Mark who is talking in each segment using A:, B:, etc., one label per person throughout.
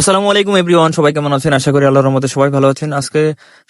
A: আসসালামু আলাইকুম, এভরিওয়ান। সবাই কেমন আছেন? আশা করি আল্লাহর রহমতে সবাই ভালো আছেন। আজকে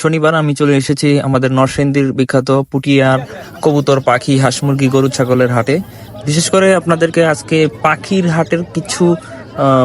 A: শনিবার আমি চলে এসেছি আমাদের নরসিংদীর বিখ্যাত পুটিয়ার কবুতর পাখি, হাঁস মুরগি, গরু, ছাগলের হাটে। বিশেষ করে আপনাদেরকে আজকে পাখির হাটের কিছু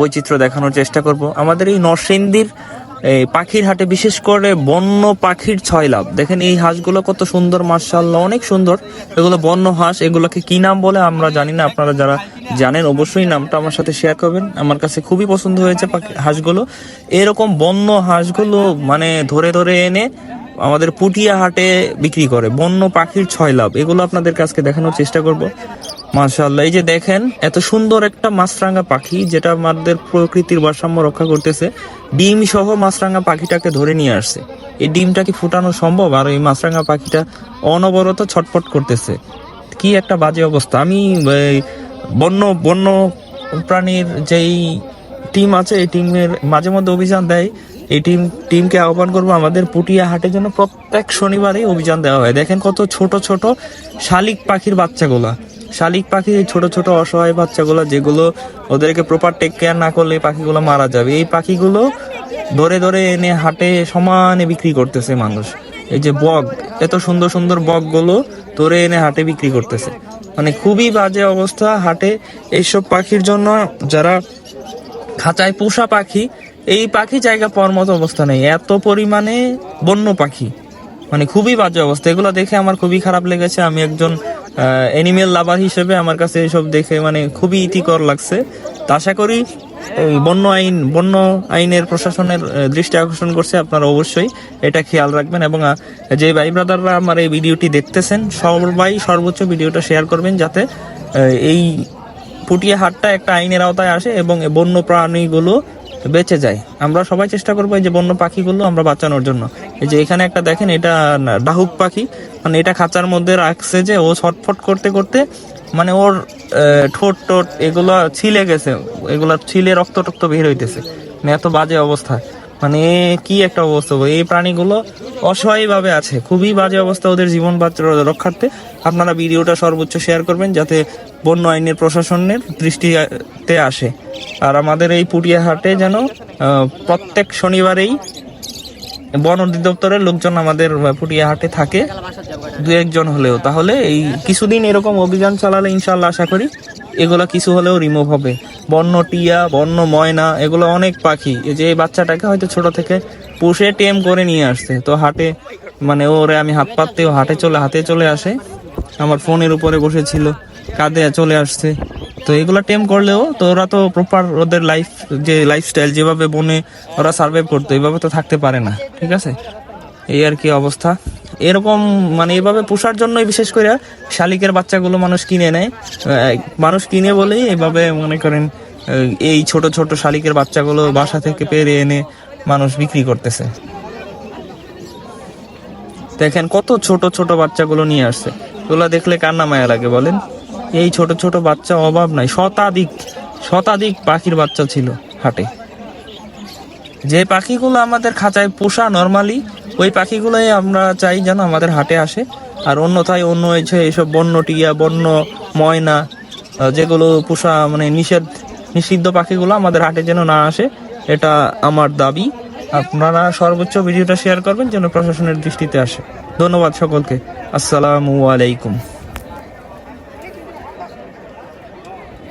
A: বৈচিত্র্য দেখানোর চেষ্টা করব। আমাদের এই নরসিংদীর এই পাখির হাটে বিশেষ করে বন্য পাখির ছয় লাভ। দেখেন এই হাঁসগুলো কত সুন্দর মার্শাল্লাহ অনেক সুন্দর। এগুলো বন্য হাঁস, এগুলোকে কি নাম বলে আমরা জানি না, আপনারা যারা জানেন অবশ্যই নামটা আমার সাথে শেয়ার করবেন। আমার কাছে খুবই পছন্দ হয়েছে পাখি- হাঁসগুলো। এরকম বন্য হাঁসগুলো মানে ধরে ধরে এনে আমাদের পুটিয়া হাটে বিক্রি করে। বন্য পাখির ছয় লাভ। এগুলো আপনাদের কাছকে দেখানোর চেষ্টা করব। মাশাআল্লাহ, এই যে দেখেন, এত সুন্দর একটা মাছরাঙা পাখি যেটা আমাদের প্রকৃতির ভারসাম্য রক্ষা করতেছে। ডিম সহ মাছরাঙা পাখিটাকে ধরে নিয়ে আসছে। এই ডিমটা কি ফুটানো সম্ভব? আর এই মাছরাঙা পাখিটা অনবরত ছটফট করতেছে। কি একটা বাজে অবস্থা। আমি বন্য বন্য প্রাণীর যেই টিম আছে, এই টিমের মাঝে মধ্যে অভিযান দেয়। এই টিম, টিমকে আহ্বান করব, আমাদের পুটিয়া হাটের জন্য প্রত্যেক শনিবারই অভিযান দেওয়া হয়। দেখেন কত ছোট ছোট শালিক পাখির বাচ্চাগুলা। শালিক এই ছোট ছোট অসহায় বাচ্চাগুলো যেগুলো ওদেরকে প্রপার টেক কেয়ার না করলে পাখিগুলো মারা যাবে। এই পাখিগুলো ধরে ধরে এনে হাটে সমানে বিক্রি করতেছে মানুষ। এই যে বগ এত সুন্দর সুন্দর বগগুলো ধরে এনে হাটে বিক্রি করতেছে। মানে খুবই বাজে অবস্থা হাটে এইসব পাখির জন্য। যারা খাঁচায় পোষা পাখি, এই পাখি জায়গা পাওয়ার মতো অবস্থা নেই। এত পরিমাণে বন্য পাখি। মানে খুবই বাজে অবস্থা। এগুলো দেখে আমার খুবই খারাপ লেগেছে। আমি একজন এনিমেল লাভার হিসেবে আমার কাছে এসব দেখে মানে খুবই ইতিকর লাগছে। তা আশা করি বন্য আইন, বন্য আইনের প্রশাসনের দৃষ্টি আকর্ষণ করছে আপনারা অবশ্যই। এটা খেয়াল রাখবেন এবং যে ভাই ব্রাদাররা আমার এই ভিডিওটি দেখতেছেন সবাই সর্বোচ্চ ভিডিওটা শেয়ার করবেন যাতে এই পুটিয়া হাটটা একটা আইনের আওতায় আসে এবং বন্য প্রাণীগুলো বেঁচে যায়। আমরা সবাই চেষ্টা করব এই যে বন্য পাখিগুলো আমরা বাঁচানোর জন্য। এই যে এখানে একটা দেখেন, এটা ডাহুক পাখি। মানে এটা খাঁচার মধ্যে রাখছে যে ও ছটফট করতে করতে মানে ওর ঠোঁট টোট এগুলো ছিলে গেছে, এগুলো ছিলে রক্ত টক্ত বের হইতেছে। মানে এত বাজে অবস্থা। মানে কি একটা অবস্থা এই প্রাণীগুলো অসহায় ভাবে আছে। খুবই বাজে অবস্থা ওদের জীবন রক্ষার্থে। আপনারা ভিডিওটা সর্বোচ্চ শেয়ার করবেন যাতে বন্য আইনের প্রশাসনের দৃষ্টিতে আসে। আর আমাদের এই পুটিয়া হাটে যেন প্রত্যেক শনিবারেই বন অধিদপ্তরের লোকজন আমাদের পুটিয়া হাটে থাকে। দু একজন হলেও। তাহলে এই কিছুদিন এরকম অভিযান চালালে ইনশাল্লাহ আশা করি এগুলো কিছু হলেও রিমুভ হবে। বন্য টিয়া, বন্য ময়না, এগুলো অনেক পাখি। এই যে এই বাচ্চাটাকে হয়তো ছোট থেকে পুষে টেম করে নিয়ে আসছে। তো হাটে মানে ওরে আমি হাত পাততেও হাটে চলে হাতে চলে আসে। আমার ফোনের উপরে বসেছিল কাঁধে চলে আসছে। তো এগুলো টেম করলেও তো ওরা তো প্রপার ওদের লাইফ যে লাইফস্টাইল যেভাবে বনে ওরা সার্ভাইভ করতো এইভাবে তো থাকতে পারে না, ঠিক আছে? এই আর কি অবস্থা। এরকম মানে এভাবে পোষার জন্যই বিশেষ করে শালিকের বাচ্চাগুলো মানুষ কিনে নেয়। মানুষ কিনে বলেই এভাবে মনে করেন এই ছোট ছোট শালিকের বাচ্চাগুলো বাসা থেকে পেরে এনে মানুষ বিক্রি করতেছে। দেখেন কত ছোট ছোট বাচ্চাগুলো নিয়ে আসছে। ওগুলো দেখলে কান্না মায়া লাগে বলেন? এই ছোট ছোট বাচ্চা অভাব নাই। শতাধিক শতাধিক পাখির বাচ্চা ছিল হাটে। যে পাখিগুলো আমাদের খাঁচায় পোষা নর্মালি ওই পাখিগুলোই আমরা চাই যেন আমাদের হাটে আসে। আর অন্যথায় অন্য হয়েছে এইসব বন্য টিয়া, বন্য ময়না যেগুলো পোষা মানে নিষেধ, নিষিদ্ধ পাখিগুলো আমাদের হাটে যেন না আসে, এটা আমার দাবি। আপনারা সর্বোচ্চ ভিডিওটা শেয়ার করবেন যেন প্রশাসনের দৃষ্টিতে আসে। ধন্যবাদ সকলকে। আসসালামু আলাইকুম।